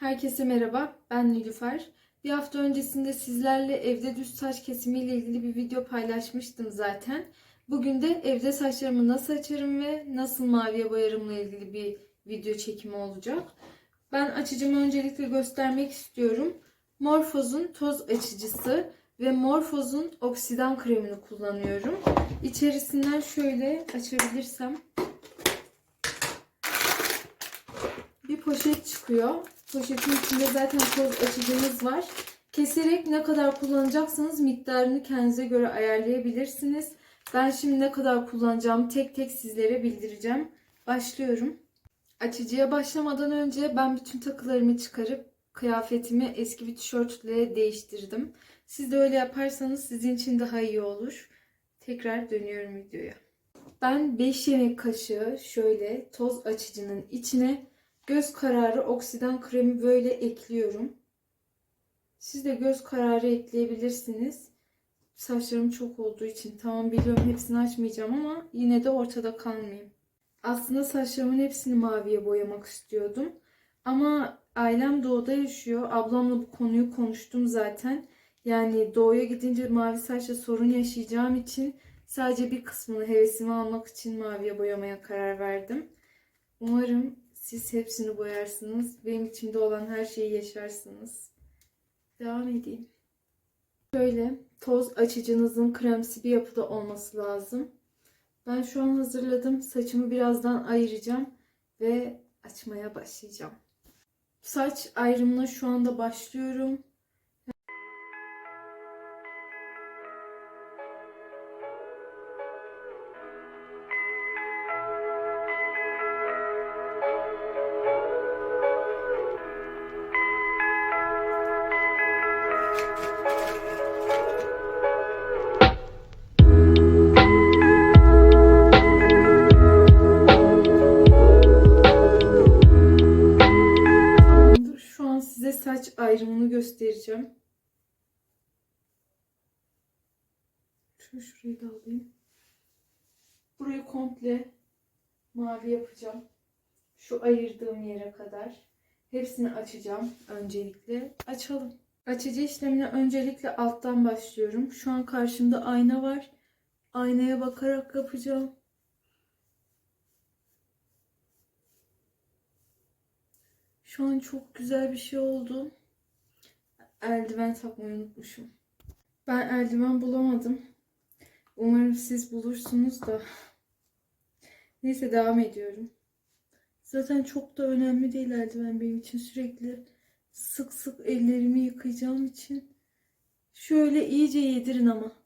Herkese merhaba, ben Nilüfer. Bir hafta öncesinde sizlerle evde düz saç kesimi ile ilgili bir video paylaşmıştım zaten. Bugün de evde saçlarımı nasıl açarım ve nasıl maviye boyarımla ilgili bir video çekimi olacak. Ben açıcımı öncelikle göstermek istiyorum. Morphos'un toz açıcısı ve Morphos'un oksidan kremini kullanıyorum. İçerisinden şöyle açabilirsem bir poşet çıkıyor. Poşetin içinde zaten toz açıcınız var. Keserek ne kadar kullanacaksanız miktarını kendinize göre ayarlayabilirsiniz. Ben şimdi ne kadar kullanacağımı tek tek sizlere bildireceğim. Başlıyorum. Açıcıya başlamadan önce ben bütün takılarımı çıkarıp kıyafetimi eski bir tişörtle değiştirdim. Siz de öyle yaparsanız sizin için daha iyi olur. Tekrar dönüyorum videoya. Ben 5 yemek kaşığı şöyle toz açıcının içine göz kararı oksidan kremi böyle ekliyorum. Siz de göz kararı ekleyebilirsiniz. Saçlarım çok olduğu için tamam biliyorum hepsini açmayacağım ama yine de ortada kalmayayım. Aslında saçlarımın hepsini maviye boyamak istiyordum. Ama ailem doğuda yaşıyor. Ablamla bu konuyu konuştum zaten. Yani doğuya gidince mavi saçla sorun yaşayacağım için sadece bir kısmını hevesimi almak için maviye boyamaya karar verdim. Umarım siz hepsini boyarsınız. Benim içimde olan her şeyi yaşarsınız. Devam edeyim. Şöyle toz açıcınızın kremsi bir yapıda olması lazım. Ben şu an hazırladım. Saçımı birazdan ayıracağım ve açmaya başlayacağım. Saç ayrımına şu anda başlıyorum. Ayrımını göstereceğim. Şu şurayı da alayım. Burayı komple mavi yapacağım. Şu ayırdığım yere kadar. Hepsini açacağım öncelikle. Açalım. Açıcı işlemine öncelikle alttan başlıyorum. Şu an karşımda ayna var. Aynaya bakarak yapacağım. Şu an çok güzel bir şey oldu. Eldiven takmayı unutmuşum. Ben eldiven bulamadım. Umarım siz bulursunuz da. Neyse devam ediyorum. Zaten çok da önemli değil eldiven benim için. Sürekli sık sık ellerimi yıkayacağım için. Şöyle iyice yedirin ama.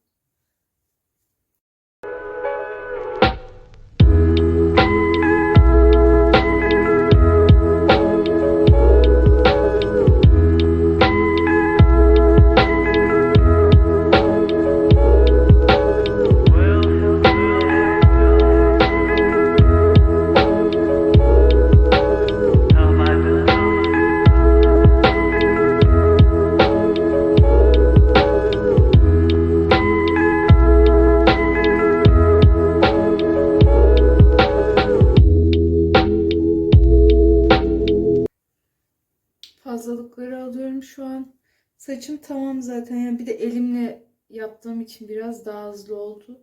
Tamam zaten. Yani bir de elimle yaptığım için biraz daha hızlı oldu.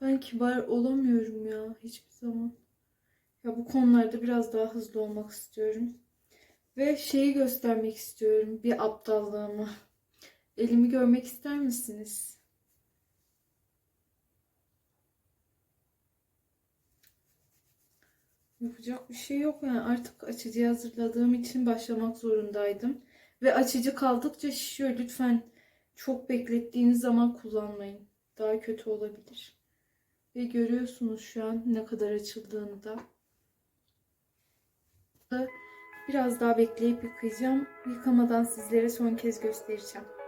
Ben kibar olamıyorum ya hiçbir zaman. Ya bu konularda biraz daha hızlı olmak istiyorum. Ve şeyi göstermek istiyorum. Bir aptallığımı. Elimi görmek ister misiniz? Yapacak bir şey yok yani artık açıcı hazırladığım için başlamak zorundaydım. Ve açıcı kaldıkça şişiyor. Lütfen çok beklettiğiniz zaman kullanmayın. Daha kötü olabilir. Ve görüyorsunuz şu an ne kadar açıldığını da. Biraz daha bekleyip yıkayacağım. Yıkamadan sizlere son kez göstereceğim.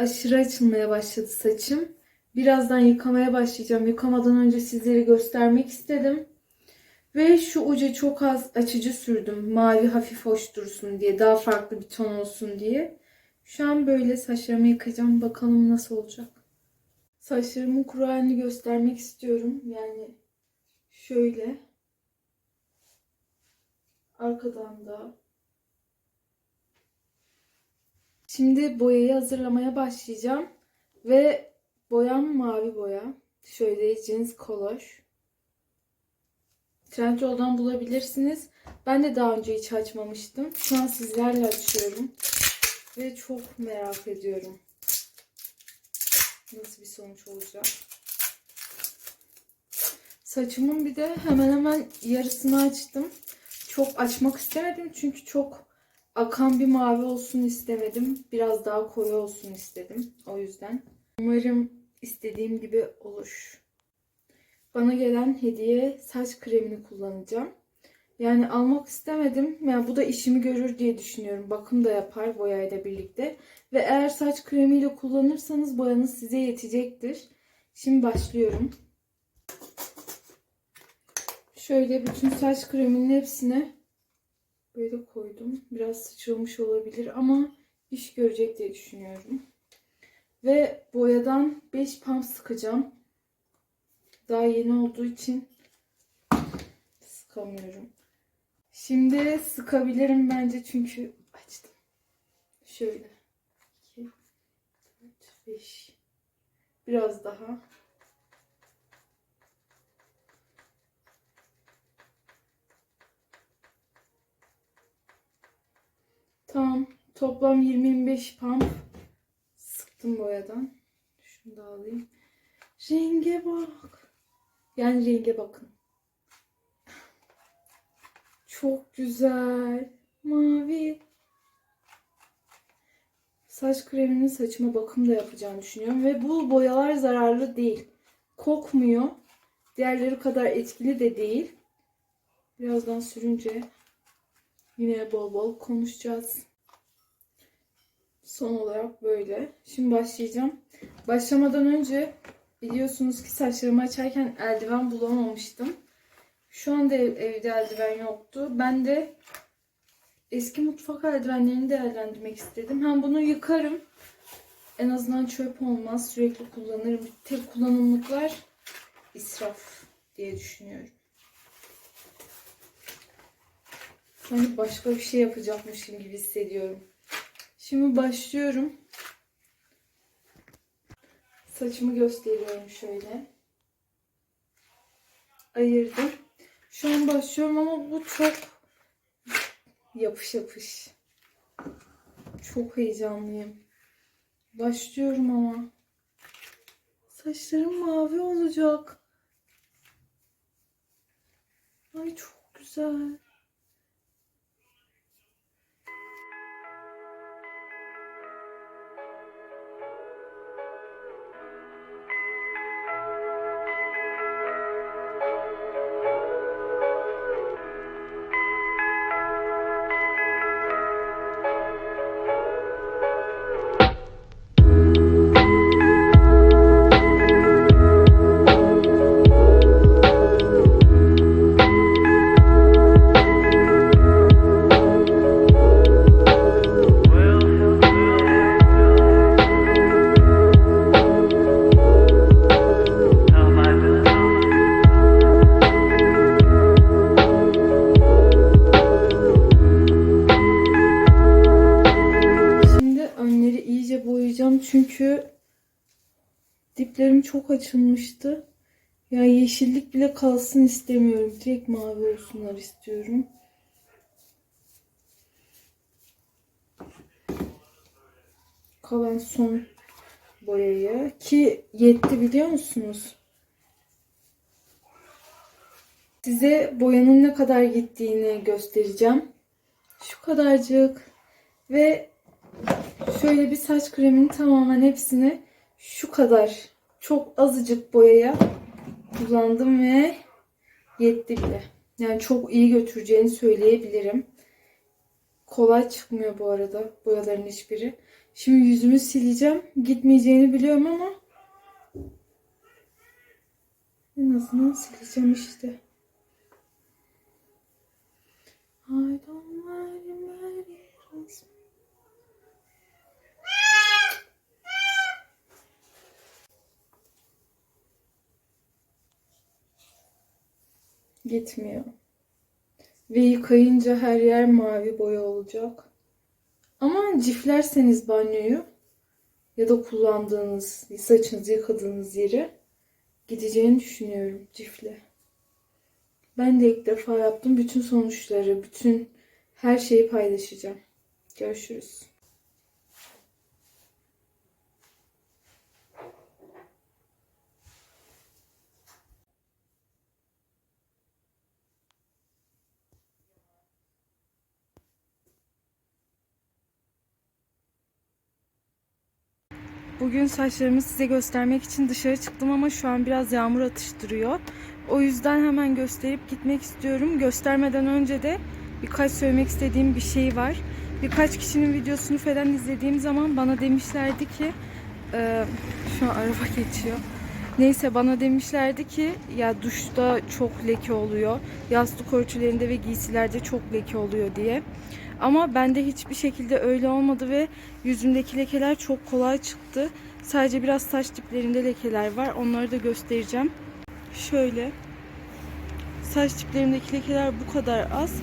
Aşırı açılmaya başladı saçım. Birazdan yıkamaya başlayacağım. Yıkamadan önce sizlere göstermek istedim. Ve şu uca çok az açıcı sürdüm. Mavi hafif hoş dursun diye. Daha farklı bir ton olsun diye. Şu an böyle saçlarımı yıkayacağım. Bakalım nasıl olacak. Saçlarımın kuru halini göstermek istiyorum. Yani şöyle. Arkadan da. Şimdi boyayı hazırlamaya başlayacağım. Ve boyam mavi boya. Şöyle cins kolor. Trendyol'dan bulabilirsiniz. Ben de daha önce hiç açmamıştım. Şu an sizlerle açıyorum. Ve çok merak ediyorum. Nasıl bir sonuç olacak. Saçımın bir de hemen hemen yarısını açtım. Çok açmak istemedim çünkü çok akan bir mavi olsun istemedim. Biraz daha koyu olsun istedim. O yüzden. Umarım istediğim gibi olur. Bana gelen hediye saç kremini kullanacağım. Yani almak istemedim. Yani bu da işimi görür diye düşünüyorum. Bakım da yapar boyayla birlikte. Ve eğer saç kremiyle kullanırsanız boyanız size yetecektir. Şimdi başlıyorum. Şöyle bütün saç kreminin hepsine böyle koydum. Biraz sıçramış olabilir ama iş görecek diye düşünüyorum. Ve boyadan 5 pump sıkacağım. Daha yeni olduğu için sıkamıyorum. Şimdi sıkabilirim bence çünkü açtım. Şöyle. 2, 4, 5. Biraz daha. Tamam. Toplam 20-25 pump sıktım boyadan. Şunu da alayım. Renge bak. Yani renge bakın. Çok güzel. Mavi. Saç kreminin saçıma bakım da yapacağını düşünüyorum. Ve bu boyalar zararlı değil. Kokmuyor. Diğerleri kadar etkili de değil. Birazdan sürünce yine bol bol konuşacağız. Son olarak böyle. Şimdi başlayacağım. Başlamadan önce biliyorsunuz ki saçlarımı açarken eldiven bulamamıştım. Şu anda ev- evde eldiven yoktu. Ben de eski mutfak eldivenlerini değerlendirmek istedim. Hem bunu yıkarım. En azından çöp olmaz. Sürekli kullanırım. Tek kullanımlıklar israf diye düşünüyorum. Sanki başka bir şey yapacakmışım gibi hissediyorum. Şimdi başlıyorum. Saçımı gösteriyorum şöyle. Ayırdım. Şu an başlıyorum ama bu çok yapış yapış. Çok heyecanlıyım. Başlıyorum ama. Saçlarım mavi olacak. Ay çok güzel. Boyayacağım çünkü diplerim çok açılmıştı. Ya yeşillik bile kalsın istemiyorum. Direkt mavi olsunlar istiyorum. Kalan son boyayı ki yetti biliyor musunuz? Size boyanın ne kadar gittiğini göstereceğim. Şu kadarcık ve şöyle bir saç kreminin tamamen hepsini şu kadar çok azıcık boyaya kullandım ve yetti bile. Yani çok iyi götüreceğini söyleyebilirim. Kolay çıkmıyor bu arada boyaların hiçbiri. Şimdi yüzümü sileceğim. Gitmeyeceğini biliyorum ama en azından sileceğim işte. I don't Gitmiyor. Ve yıkayınca her yer mavi boya olacak. Ama ciflerseniz banyoyu ya da kullandığınız, saçınızı yıkadığınız yeri gideceğini düşünüyorum cifle. Ben de ilk defa yaptım. Bütün sonuçları, bütün her şeyi paylaşacağım. Görüşürüz. Bugün saçlarımı size göstermek için dışarı çıktım ama şu an biraz yağmur atıştırıyor. O yüzden hemen gösterip gitmek istiyorum. Göstermeden önce de birkaç söylemek istediğim bir şey var. Birkaç kişinin videosunu falan izlediğim zaman bana demişlerdi ki e, şu an araba geçiyor. Neyse bana demişlerdi ki ya duşta çok leke oluyor. Yastık örtülerinde ve giysilerde çok leke oluyor diye. Ama bende hiçbir şekilde öyle olmadı ve yüzümdeki lekeler çok kolay çıktı. Sadece biraz saç diplerinde lekeler var. Onları da göstereceğim. Şöyle. Saç diplerimdeki lekeler bu kadar az.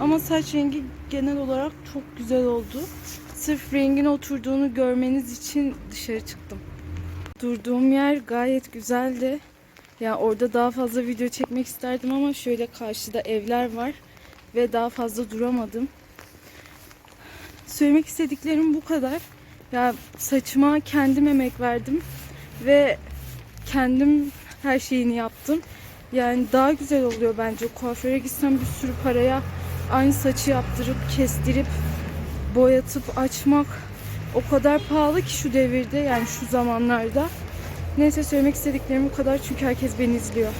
Ama saç rengi genel olarak çok güzel oldu. Sırf rengin oturduğunu görmeniz için dışarı çıktım. Durduğum yer gayet güzeldi. Yani orada daha fazla video çekmek isterdim ama şöyle karşıda evler var ve daha fazla duramadım. Söylemek istediklerim bu kadar. Ya saçıma kendim emek verdim ve kendim her şeyini yaptım. Yani daha güzel oluyor bence. Kuaföre gitsem bir sürü paraya aynı saçı yaptırıp, kestirip, boyatıp açmak o kadar pahalı ki şu devirde yani şu zamanlarda. Neyse söylemek istediklerim bu kadar çünkü herkes beni izliyor.